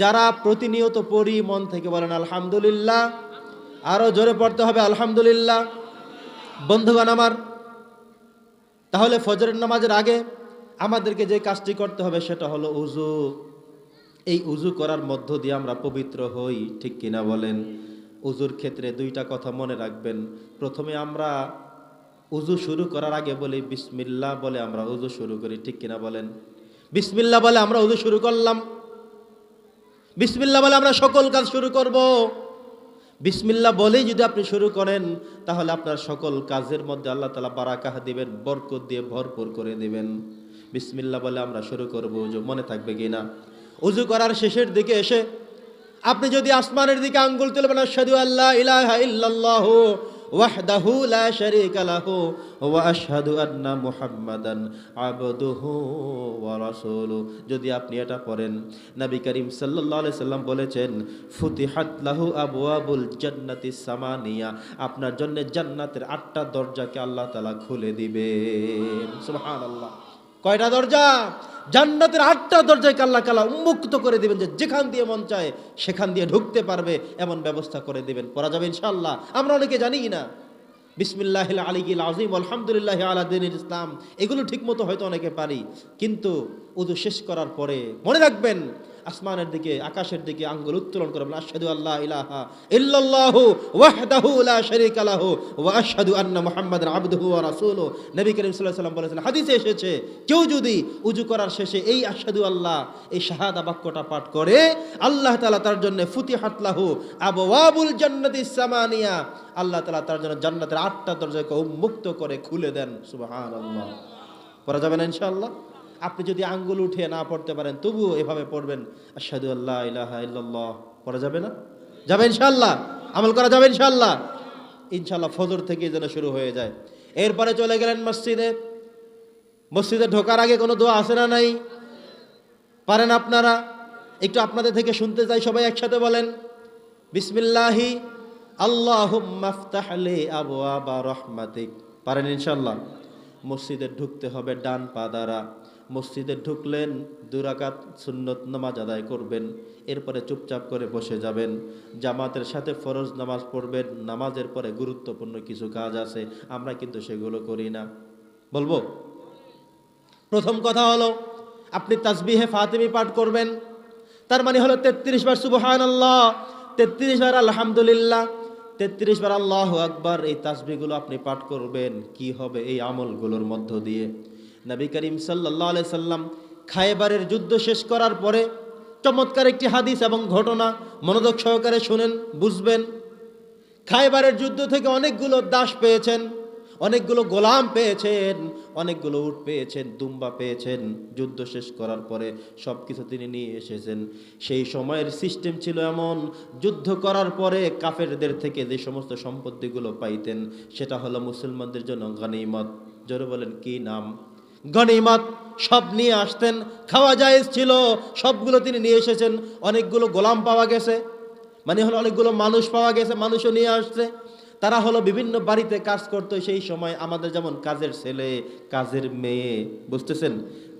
যারা প্রতিনিয়ত পড়ি, মন থেকে বলেন আলহামদুলিল্লাহ। আরও জোরে পড়তে হবে আলহামদুলিল্লাহ। বন্ধুগণ আমার, তাহলে ফজরের নামাজের আগে আমাদেরকে যে কাজটি করতে হবে সেটা হলো উজু এই উজু করার মধ্য দিয়ে আমরা পবিত্র হই, ঠিক কিনা বলেন? উজুর ক্ষেত্রে দুইটা কথা মনে রাখবেন। প্রথমে আমরা উজু শুরু করার আগে বলি বিসমিল্লা বলে আমরা উজু শুরু করি, ঠিক কিনা বলেন? বিসমিল্লাহ বলে আমরা উজু শুরু করলাম। বিসমিল্লাহ বলে আমরা সকল কাজ শুরু করব। বিসমিল্লাহ বলেই যদি আপনি শুরু করেন, তাহলে আপনার সকল কাজের মধ্যে আল্লাহ তালা বারাকাহ দিবেন, বরকত দিয়ে ভরপুর করে দিবেন। বিসমিল্লাহ বলে আমরা শুরু করব, উজু, মনে থাকবে কি না? উজু করার শেষের দিকে এসে, আপনি যদি আসমানের দিকে আঙ্গুল তুলবেন আল্লাহ ইলাহা ইল্লাল্লাহু ওয়াহদাহু লা শারীকা লাহু ওয়া আশহাদু আন্না মুহাম্মাদান আবদুহু যদি আপনি এটা পড়েন, নবী করিম সাল্লাল্লাহু আলাইহি সাল্লাম বলেছেন, ফুতিহাত লাহু আবওয়াবুল জান্নাতি সামানিয়া আপনার জন্য জান্নাতের আটটা দরজাকে আল্লাহ তাআলা খুলে দিবেন। সুবহানাল্লাহ। কয়টা দরজা? জান্নাতের আটটা দরজায় কাল্লা কালা উন্মুক্ত করে দিবেন যে যেখান দিয়ে মন চায় সেখান দিয়ে ঢুকতে পারবে, এমন ব্যবস্থা করে দিবেন। করা যাবে ইনশাল্লাহ আমরা অনেকে জানি না। বিসমিল্লাহ আলিগিল আজিম আলহামদুলিল্লাহ আলাদিন ইসলাম। এগুলো ঠিকমতো হয়তো অনেকে পারি। কিন্তু উদু শেষ করার পরে মনে রাখবেন আসমানের দিকে, আকাশের দিকে আঙ্গুল উত্তোলন করে আল্লাহ ইলাহা ইল্লাল্লাহু ওয়াহদাহু লা শারীকা লাহু ওয়া আশহাদু আন্না মুহাম্মাদান আবদুহু ওয়া নবী করিম সাল্লাল্লাহু আলাইহি বলেছেন, হাদিসে এসেছে, কেউ যদি উজু করার শেষে এই আশহাদু আল্লাহ, এই শাহাদা বাক্যটা পাঠ করে, আল্লাহ তাআলা তার জন্য ফুতিহাত লাহু আবওয়াবুল জান্নাতি সামানিয়া, আল্লাহ তাআলা তার জন্য জান্নাতের আটটা দরজাকে উন্মুক্ত করে খুলে দেন, সুবহানাল্লাহ। পড়া যাবে না ইনশাআল্লাহ? আপনি যদি আঙ্গুল উঠিয়ে না পড়তে পারেন, তবুও এভাবে পড়বেন। আশহাদু আল্লাহ ইলাহা ইল্লাল্লাহ। পড়া যাবে না? যাবে ইনশাআল্লাহ। আমল করা যাবে ইনশাআল্লাহ। ইনশাআল্লাহ ফজর থেকে যেন শুরু হয়ে যায়। এরপরে চলে গেলেন মসজিদে। মসজিদে ঢোকার আগে কোনো দোয়া আছে না নাই? পারেন আপনারা? একটু আপনাদের থেকে শুনতে চাই, সবাই একসাথে বলেন। বিসমিল্লাহি। আল্লাহুম্মাফতাহলি আবওয়াবা রহমাতিক। পারেন ইনশাল্লাহ মসজিদে ঢুকতে হবে ডান পা দ্বারা। মসজিদে ঢুকলেন দুরাকাত সুন্নত নামাজ আদায় করবেন, এরপরে চুপচাপ করে বসে যাবেন। জামাতের সাথে ফরজ নামাজ পড়বেন, নামাজের পরে গুরুত্বপূর্ণ কিছু কাজ আছে, আমরা কিন্তু সেগুলো করি না। বলব? প্রথম কথা হলো, আপনি তাসবিহে ফাতিমি পাঠ করবেন, তার মানে হলো তেত্রিশ বার সুবহান আল্লাহ তেত্রিশ বার আলহামদুলিল্লাহ, তেত্রিশ বার আল্লাহ আকবার, এই তাসবিগুলো আপনি পাঠ করবেন, কি হবে এই আমলগুলোর মধ্য দিয়ে? নবী করিম সাল্লাহ আলাই সাল্লাম খায়বারের যুদ্ধ শেষ করার পরে চমৎকার একটি হাদিস এবং ঘটনা মনোযোগ সহকারে শুনেন, বুঝবেন। খায়বারের যুদ্ধ থেকে অনেকগুলো দাস পেয়েছেন, অনেকগুলো গোলাম পেয়েছেন, অনেকগুলো উট পেয়েছেন, দুম্বা পেয়েছেন। যুদ্ধ শেষ করার পরে সব কিছু তিনি নিয়ে এসেছেন। সেই সময়ের সিস্টেম ছিল এমন, যুদ্ধ করার পরে কাফেরদের থেকে যে সমস্ত সম্পত্তিগুলো পাইতেন, সেটা হলো মুসলমানদের জন্য গনিমত। জোরে বলেন, কি নাম? গনিমত সব নিয়ে আসতেন, খাওয়া জায়েজ ছিল, সবগুলো তিনি নিয়ে এসেছেন, অনেকগুলো গোলাম পাওয়া গেছে মানে হলো অনেকগুলো মানুষ পাওয়া গেছে, মানুষও নিয়ে আসছে। তারা হলো বিভিন্ন বাড়িতে কাজ করতো, সেই সময় আমাদের যেমন কাজের ছেলে, কাজের মেয়ে, বুঝতেছেন?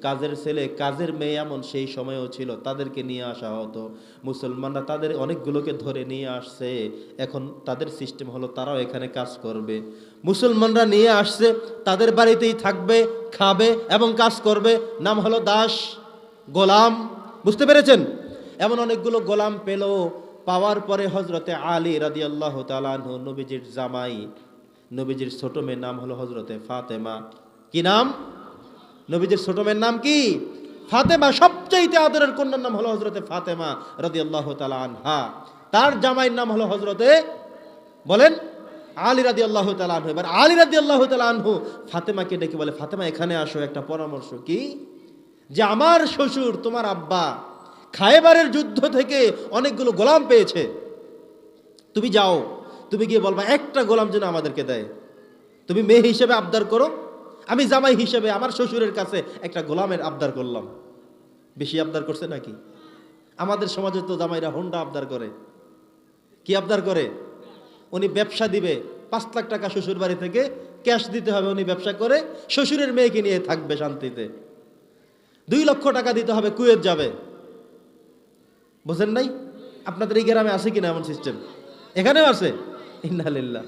কাজের ছেলে, কাজের মেয়ে এমন সেই সময়ও ছিল, তাদেরকে নিয়ে আসা হতো। মুসলমানরা তাদের অনেকগুলোকে ধরে নিয়ে আসছে, এখন তাদের সিস্টেম হলো তারাও এখানে কাজ করবে। মুসলমানরা নিয়ে আসছে, তাদের বাড়িতেই থাকবে, খাবে এবং কাজ করবে, নাম হলো দাস গোলাম, বুঝতে পেরেছেন? এমন অনেকগুলো গোলাম পেল পাওয়ার পরে হজরতে আলী রাদি আল্লাহ তালানহ নবীজির জামাই, নবীজির ছোট মেয়ের নাম হলো হজরতে ফাতেমা। কি নাম? নবীজির ছোট মেয়ের নাম কি? ফাতেমা, সবচাইতে আদরের কন্যার নাম হলো হজরতে ফাতেমা রাদি আল্লাহ আনহা। তার জামাইয়ের নাম হলো হজরতে বলেন, আলী রাদি আল্লাহ তালানহু এবার আলী রাদি আল্লাহ তালানহু ফাতেমাকে ডেকে বলে, ফাতেমা, এখানে আসো, একটা পরামর্শ কি? যে আমার শ্বশুর, তোমার আব্বা খায়বারের যুদ্ধ থেকে অনেকগুলো গোলাম পেয়েছে। তুমি যাও, তুমি গিয়ে বলবা, একটা গোলাম যেন আমাদেরকে দেয়। তুমি মেয়ে হিসেবে আবদার করো, আমি জামাই হিসেবে আমার শ্বশুরের কাছে একটা গোলামের আবদার করলাম। বেশি আবদার করছে নাকি? আমাদের সমাজে তো জামাইরা হোন্ডা আবদার করে। কি আবদার করে? উনি ব্যবসা দিবে, পাঁচ লাখ টাকা শ্বশুর বাড়ি থেকে ক্যাশ দিতে হবে উনি ব্যবসা করে, শ্বশুরের মেয়েকে নিয়ে থাকবে শান্তিতে। দুই লক্ষ টাকা দিতে হবে, কুয়েত যাবে। বোঝেন নাই? আপনাদের এই গ্রামে আছে কিনা এমন সিস্টেম এখানেও আছে? ইন্নালিল্লাহ।